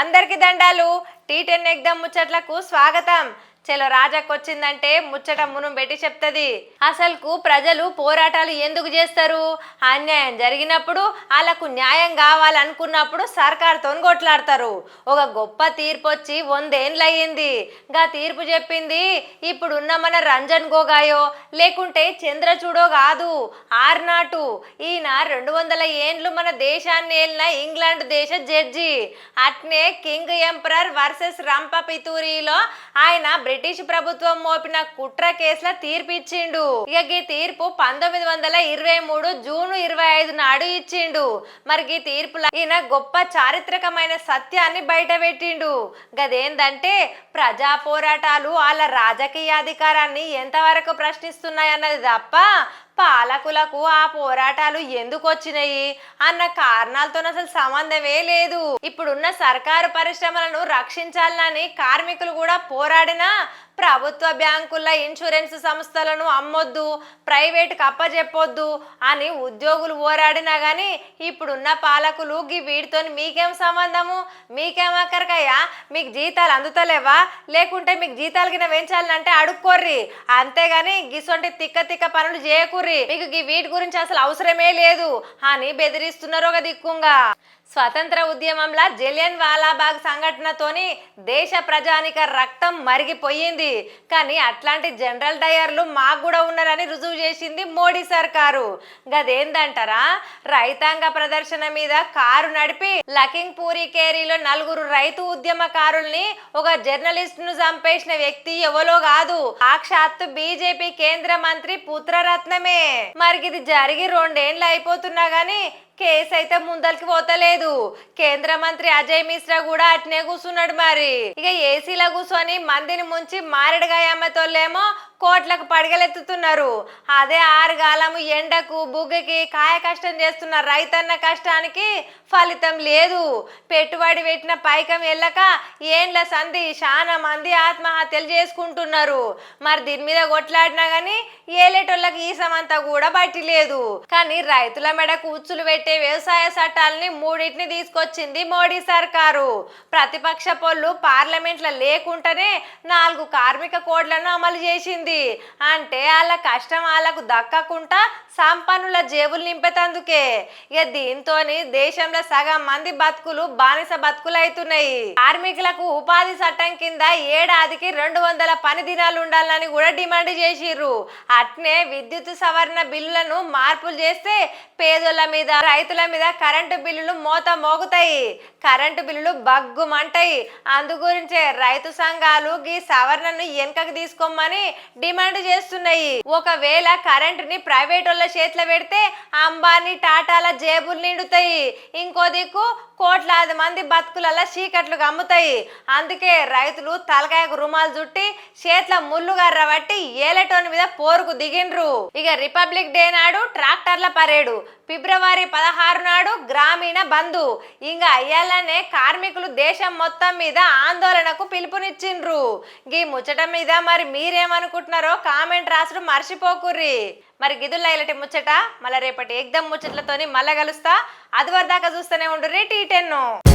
అందరికి దండాలు. Tea ten ఎగ్దమ్ ముచ్చట్లకు స్వాగతం. చెలరాజాకు వచ్చిందంటే ముచ్చట మునం పెట్టి చెప్తుంది. అసలుకు ప్రజలు పోరాటాలు ఎందుకు చేస్తారు? అన్యాయం జరిగినప్పుడు వాళ్ళకు న్యాయం కావాలనుకున్నప్పుడు సర్కార్తో కొట్లాడతారు ఒక గొప్ప తీర్పు వచ్చి వందేండ్లు అయ్యింది గా తీర్పు చెప్పింది ఇప్పుడున్న మన రంజన్ గోగాయో లేకుంటే చంద్రచూడో కాదు ఆర్నాటు. ఈయన రెండు వందల ఏండ్లు మన దేశాన్ని ఏలిన ఇంగ్లాండ్ దేశ జడ్జి. అట్నే కింగ్ ఎంపరర్ వర్సెస్ రంప పితూరిలో ఆయన బ్రిటిష్ బ్రిటిష్ ప్రభుత్వం మోపిన కుట్ర కేసుల తీర్పు ఇచ్చిండు ఇక ఈ తీర్పు పంతొమ్మిది వందల ఇరవై మూడు జూన్ ఇరవై ఐదు నాడు ఇచ్చిండు. మరి ఈ తీర్పుల ఈయన గొప్ప చారిత్రకమైన సత్యాన్ని బయట పెట్టిండు గదేందంటే ప్రజా పోరాటాలు వాళ్ళ రాజకీయ అధికారాన్ని ఎంతవరకు ప్రశ్నిస్తున్నాయన్నది తప్ప పాలకులకు ఆ పోరాటాలు ఎందుకు వచ్చినాయి? అన్న కారణాలతో అసలు సంబంధమే లేదు. ఇప్పుడున్న సర్కారు పరిశ్రమలను రక్షించాలని కార్మికులు కూడా పోరాడినా ప్రభుత్వ బ్యాంకుల ఇన్సూరెన్స్ సంస్థలను అమ్మొద్దు ప్రైవేట్కి కప్పచెప్పొద్దు అని ఉద్యోగులు పోరాడినా కానీ ఇప్పుడున్న పాలకులు గీ వీటితో మీకేం సంబంధము? మీకేం అక్కరికయ్యా? మీకు జీతాలు అందుతలేవా? లేకుంటే మీకు జీతాలు కింద పెంచాలంటే అడుక్కోర్రి. అంతేగాని గిసొంటి తిక్క తిక్క పనులు చేయకూర్రి. మీకు గీ వీటి గురించి అసలు అవసరమే లేదు. అని బెదిరిస్తున్నారు ఒక దిక్కుంగా. స్వతంత్ర ఉద్యమంలో జలియన్ వాలాబాగ్ సంఘటనతోని దేశ ప్రజానిక రక్తం మరిగిపోయింది. కానీ అట్లాంటి జనరల్ డయర్లు మాకు కూడా ఉన్నారని రుజువు చేసింది మోడీ సర్కారు. గదేందంటారా? రైతాంగ ప్రదర్శన మీద కారు నడిపి లకింగ్ పూరి కేరీలో నలుగురు రైతు ఉద్యమకారుల్ని ఒక జర్నలిస్ట్ను చంపేసిన వ్యక్తి ఎవలో కాదు. సాక్షాత్తు బీజేపీ కేంద్ర మంత్రి పుత్రరత్నమే. మరి ఇది జరిగి రెండేండ్లు అయిపోతున్నా గానీ కేసు అయితే ముందరికి పోతలేదు. కేంద్ర మంత్రి అజయ్ మిశ్రా కూడా అట్నే కూర్చున్నాడు మరి. ఇక ఏసీలో కూర్చొని మందిని ముంచి మారేడుగాయ అమ్మతోళ్ళేమో కోట్లకు పడగలెత్తుతున్నారు. అదే ఆరుగాలము ఎండకు బుగ్గకి కాయ కష్టం చేస్తున్న రైతన్న కష్టానికి ఫలితం లేదు. పెట్టుబడి పెట్టిన పైకం వెళ్ళక ఏండ్ల సంధి చాలా మంది ఆత్మహత్యలు చేసుకుంటున్నారు. మరి దీని మీద కొట్లాడినా గానీ ఏలేటోళ్ళకి ఈ సమంతా కూడా బట్టి లేదు. కానీ రైతుల మెడకు ఉచ్చులు పెట్టే వ్యవసాయ చట్టాలని మూడింటిని తీసుకొచ్చింది మోడీ సర్కారు. ప్రతిపక్ష పొల్లు పార్లమెంట్లో లేకుండానే నాలుగు కార్మిక కోడ్లను అమలు చేసింది. అంటే వాళ్ళ కష్టం వాళ్ళకు దక్కకుండా సంపన్నుల జేబులు నింపేతందుకే. ఇక దీంతో దేశంలో సగం మంది బతుకులు బానిస బతుకులు అవుతున్నాయి కార్మికులకు ఉపాధి చట్టం కింద ఏడాదికి రెండు వందల పని దినాలు ఉండాలని కూడా డిమాండ్ చేసిర్రు. అట్నే విద్యుత్ సవరణ బిల్లులను మార్పులు చేస్తే పేదోళ్ళ మీద రైతుల మీద కరెంటు బిల్లులు మోత మోగుతాయి. కరెంటు బిల్లులు బగ్గుమంటాయి. అందు గురించే రైతు సంఘాలు ఈ సవరణను వెనుకకు తీసుకోమని డిమాండ్ చేస్తున్నాయి. ఒకవేళ కరెంటుని ప్రైవేట్ వాళ్ళ చేతిలో పెడితే అంబానీ టాటాల జేబులు నిండుతాయి. ఇంకో దిక్కు కోట్లాది మంది బతుకులలో చీకట్లు అమ్ముతాయి అందుకే రైతులు తలకాయకు రుమాలు చుట్టి చేతిలో ముళ్ళు గర్ర పట్టి ఏలటోని మీద పోరుకు దిగిండ్రు. ఇక రిపబ్లిక్ డే నాడు ట్రాక్టర్ల పరేడు. ఫిబ్రవరి పదహారు నాడు గ్రామీణ బంధు ఇంకా అయ్యాలనే కార్మికులు దేశం మొత్తం మీద ఆందోళనకు పిలుపునిచ్చిండ్రు. గీ ముచ్చట మీద మరి మీరేమనుకుంటున్నారు? కామెంట్ రాసుడు మర్చిపోకుర్రి. మరి గిదుల్లో ఇలాంటి ముచ్చట మళ్ళీ రేపటి ఎగ్దమ్ ముచ్చట్లతోని మళ్ళా కలుస్తా. అది వరదాకా చూస్తూనే ఉండు టీ టెన్ను.